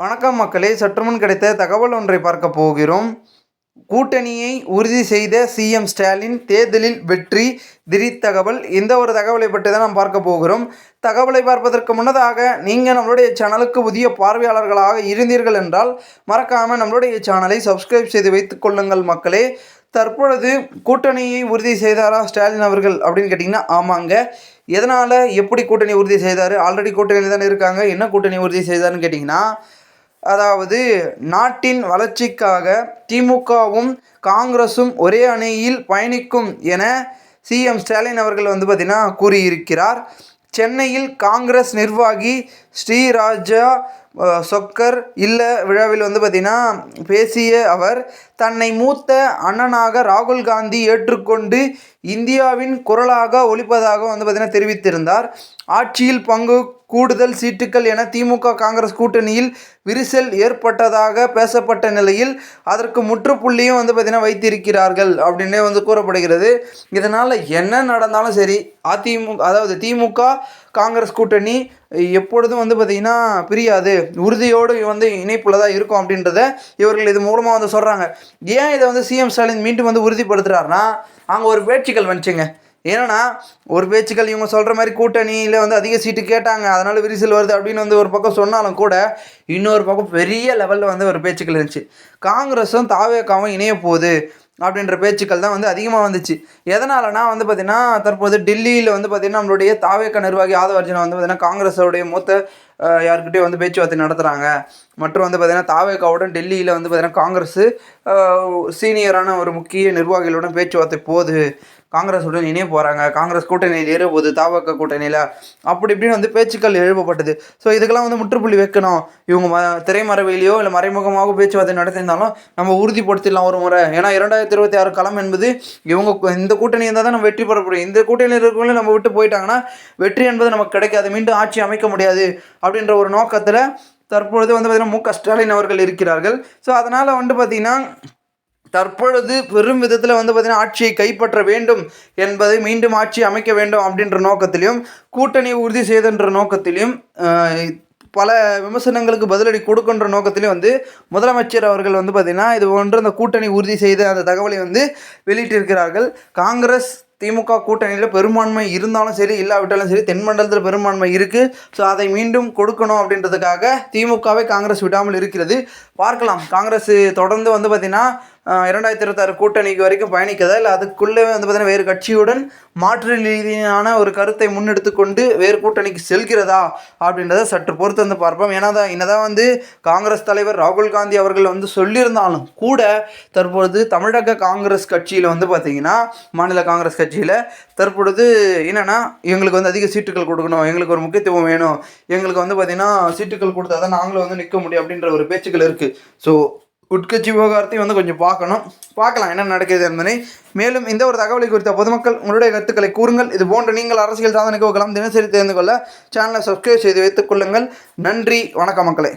வணக்கம் மக்களே சற்றுமுன் கிடைத்த தகவல் ஒன்றை பார்க்க போகிறோம். கூட்டணியை உறுதி செய்த சிஎம் ஸ்டாலின் தேர்தலில் வெற்றி திடீர் தகவல். இந்த ஒரு தகவலை பற்றி தான் நாம் பார்க்க போகிறோம். தகவலை பார்ப்பதற்கு முன்னதாக நீங்கள் நம்மளுடைய சேனலுக்கு புதிய பார்வையாளர்களாக இருந்தீர்கள் என்றால் மறக்காமல் நம்மளுடைய சேனலை சப்ஸ்கிரைப் செய்து வைத்துக் கொள்ளுங்கள் மக்களே. தற்பொழுது கூட்டணியை உறுதி செய்தாரா ஸ்டாலின் அவர்கள் அப்படின்னு கேட்டிங்கன்னா ஆமாங்க. எதனால் எப்படி கூட்டணி உறுதி செய்தார்? ஆல்ரெடி கூட்டணியில் தானே இருக்காங்க. என்ன கூட்டணி உறுதி செய்தார்னு கேட்டிங்கன்னா அதாவது நாட்டின் வளர்ச்சிக்காக திமுகவும் காங்கிரஸும் ஒரே அணியில் பயணிக்கும் என சிஎம் ஸ்டாலின் அவர்கள் வந்து பார்த்திங்கன்னா கூறியிருக்கிறார். சென்னையில் காங்கிரஸ் நிர்வாகி ஸ்ரீராஜா சொக்கர் இல்ல விழாவில் வந்து பார்த்திங்கன்னா பேசிய அவர் தன்னை மூத்த அண்ணனாக ராகுல் காந்தி ஏற்றுக்கொண்டு இந்தியாவின் குரலாக ஒழிப்பதாக வந்து பார்த்திங்கன்னா தெரிவித்திருந்தார். ஆட்சியில் பங்கு கூடுதல் சீட்டுகள் என திமுக காங்கிரஸ் கூட்டணியில் விரிசல் ஏற்பட்டதாக பேசப்பட்ட நிலையில் அதற்கு முற்றுப்புள்ளியும் வந்து பார்த்திங்கன்னா வைத்திருக்கிறார்கள் அப்படின்னே வந்து கூறப்படுகிறது. இதனால் என்ன நடந்தாலும் சரி அதிமுக அதாவது திமுக காங்கிரஸ் கூட்டணி எப்பொழுதும் வந்து பார்த்திங்கன்னா பிரியாது. உறுதியோடு வந்து இணைப்பில் தான் இருக்கும் அப்படின்றத இவர்கள் இது மூலமாக வந்து சொல்கிறாங்க ஏன் இதை வந்து சிஎம் ஸ்டாலின் மீண்டும் வந்து உறுதிப்படுத்துகிறாருன்னா அங்கே ஒரு பேச்சுக்கள் வந்துச்சுங்க. ஏன்னா ஒரு பேச்சுக்கள் இவங்க சொல்கிற மாதிரி கூட்டணியில் வந்து அதிக சீட்டு கேட்டாங்க அதனால் விரிசல் வருது அப்படின்னு வந்து ஒரு பக்கம் சொன்னாலும் கூட இன்னொரு பக்கம் பெரிய லெவலில் வந்து ஒரு பேச்சுக்கள் இருந்துச்சு. காங்கிரஸும் தாவேக்காவும் இணைய போகுது. அப்படின்ற பேச்சுக்கள் தான் வந்து அதிகமாக வந்துச்சு. எதனாலனா வந்து பார்த்திங்கன்னா தற்போது டெல்லியில் வந்து பார்த்திங்கன்னா நம்மளுடைய தாவேக்க நிர்வாகி ஆதவர்ஜனா வந்து பார்த்திங்கன்னா காங்கிரஸோடைய மூத்த யாருக்கிட்டே வந்து பேச்சுவார்த்தை நடத்துகிறாங்க மற்றும் வந்து பார்த்திங்கன்னா தாவேக்காவுடன் டெல்லியில் வந்து பார்த்திங்கன்னா காங்கிரஸ் சீனியரான ஒரு முக்கிய நிர்வாகிகளுடன் பேச்சுவார்த்தை போகுது. காங்கிரஸுடன் இணைய போகிறாங்க காங்கிரஸ் கூட்டணியில் ஏற தாவக கூட்டணியில். அப்படி இப்படின்னு வந்து பேச்சுக்கள் எழுப்பப்பட்டது. ஸோ இதுக்கெல்லாம் வந்து முற்றுப்புள்ளி வைக்கணும். இவங்க ம திரைமறைவிலையோ இல்லை மறைமுகமாக பேச்சுவார்த்தை நடத்தியிருந்தாலும் நம்ம உறுதிப்படுத்திடலாம் ஒரு முறை. ஏன்னா இரண்டாயிரத்தி இருபத்தி ஆறு களம் என்பது இவங்க இந்த கூட்டணி இருந்தால் தான் நம்ம வெற்றி பெற முடியும் இந்த கூட்டணியில் இருக்கிறவங்களே நம்ம விட்டு போயிட்டாங்கன்னா வெற்றி என்பது நமக்கு கிடைக்காது. மீண்டும் ஆட்சி அமைக்க முடியாது. அப்படின்ற ஒரு நோக்கத்தில் தற்பொழுது வந்து பார்த்திங்கன்னா மு க ஸ்டாலின் அவர்கள் இருக்கிறார்கள். ஸோ அதனால் வந்து பார்த்திங்கன்னா தற்பொழுது பெரும் விதத்தில் வந்து பார்த்திங்கன்னா ஆட்சியை கைப்பற்ற வேண்டும் என்பதை மீண்டும் ஆட்சி அமைக்க வேண்டும் அப்படின்ற நோக்கத்திலையும் கூட்டணி உறுதி செய்தன்ற நோக்கத்திலையும் பல விமர்சனங்களுக்கு பதிலடி கொடுக்கின்ற நோக்கத்திலையும் வந்து முதலமைச்சர் அவர்கள் வந்து பார்த்திங்கன்னா இது ஒன்று அந்த கூட்டணி உறுதி செய்த அந்த தகவலை வந்து வெளியிட்டிருக்கிறார்கள். காங்கிரஸ் திமுக கூட்டணியில் பெரும்பான்மை இருந்தாலும் சரி இல்லாவிட்டாலும் சரி தென்மண்டலத்தில் பெரும்பான்மை இருக்குது ஸோ அதை மீண்டும் கொடுக்கணும் அப்படின்றதுக்காக திமுகவை காங்கிரஸ் விடாமல் இருக்கிறது. பார்க்கலாம். காங்கிரஸ் தொடர்ந்து வந்து பார்த்திங்கன்னா இரண்டாயிரத்தி இருபத்தாறு கூட்டணிக்கு வரைக்கும் பயணிக்கதா? இல்லை அதுக்குள்ளே வந்து பார்த்திங்கன்னா வேறு கட்சியுடன் மாற்று ரீதியான ஒரு கருத்தை முன்னெடுத்து கொண்டு வேறு கூட்டணிக்கு செல்கிறதா அப்படின்றத சற்று பொறுத்து வந்து பார்ப்போம். ஏன்னா தான் என்னதான் வந்து காங்கிரஸ் தலைவர் ராகுல் காந்தி அவர்கள் வந்து சொல்லியிருந்தாலும் கூட தற்பொழுது தமிழக காங்கிரஸ் கட்சியில் வந்து பார்த்திங்கன்னா மாநில காங்கிரஸ் கட்சியில் தற்பொழுது என்னென்னா எங்களுக்கு வந்து அதிக சீட்டுகள் கொடுக்கணும் எங்களுக்கு ஒரு முக்கியத்துவம் வேணும் எங்களுக்கு வந்து பார்த்திங்கன்னா சீட்டுகள் கொடுத்தா தான் நாங்களும் வந்து நிற்க முடியும் அப்படின்ற ஒரு பேச்சுக்கள் இருக்குது ஸோ உட்கட்சி விவகாரத்தையும் வந்து கொஞ்சம் பார்க்கணும். பார்க்கலாம் என்ன நடக்குது என்பதை. மேலும் இந்த ஒரு தகவலை குறித்த பொதுமக்கள் உங்களுடைய கருத்துக்களை கூறுங்கள். இது போன்ற நீங்கள் அரசியல் சாதனைக்கு போகலாம் தினசரி தெரிந்து கொள்ள சேனலை சப்ஸ்கிரைப் செய்து வைத்துக் கொள்ளுங்கள். நன்றி வணக்கம் மக்களை.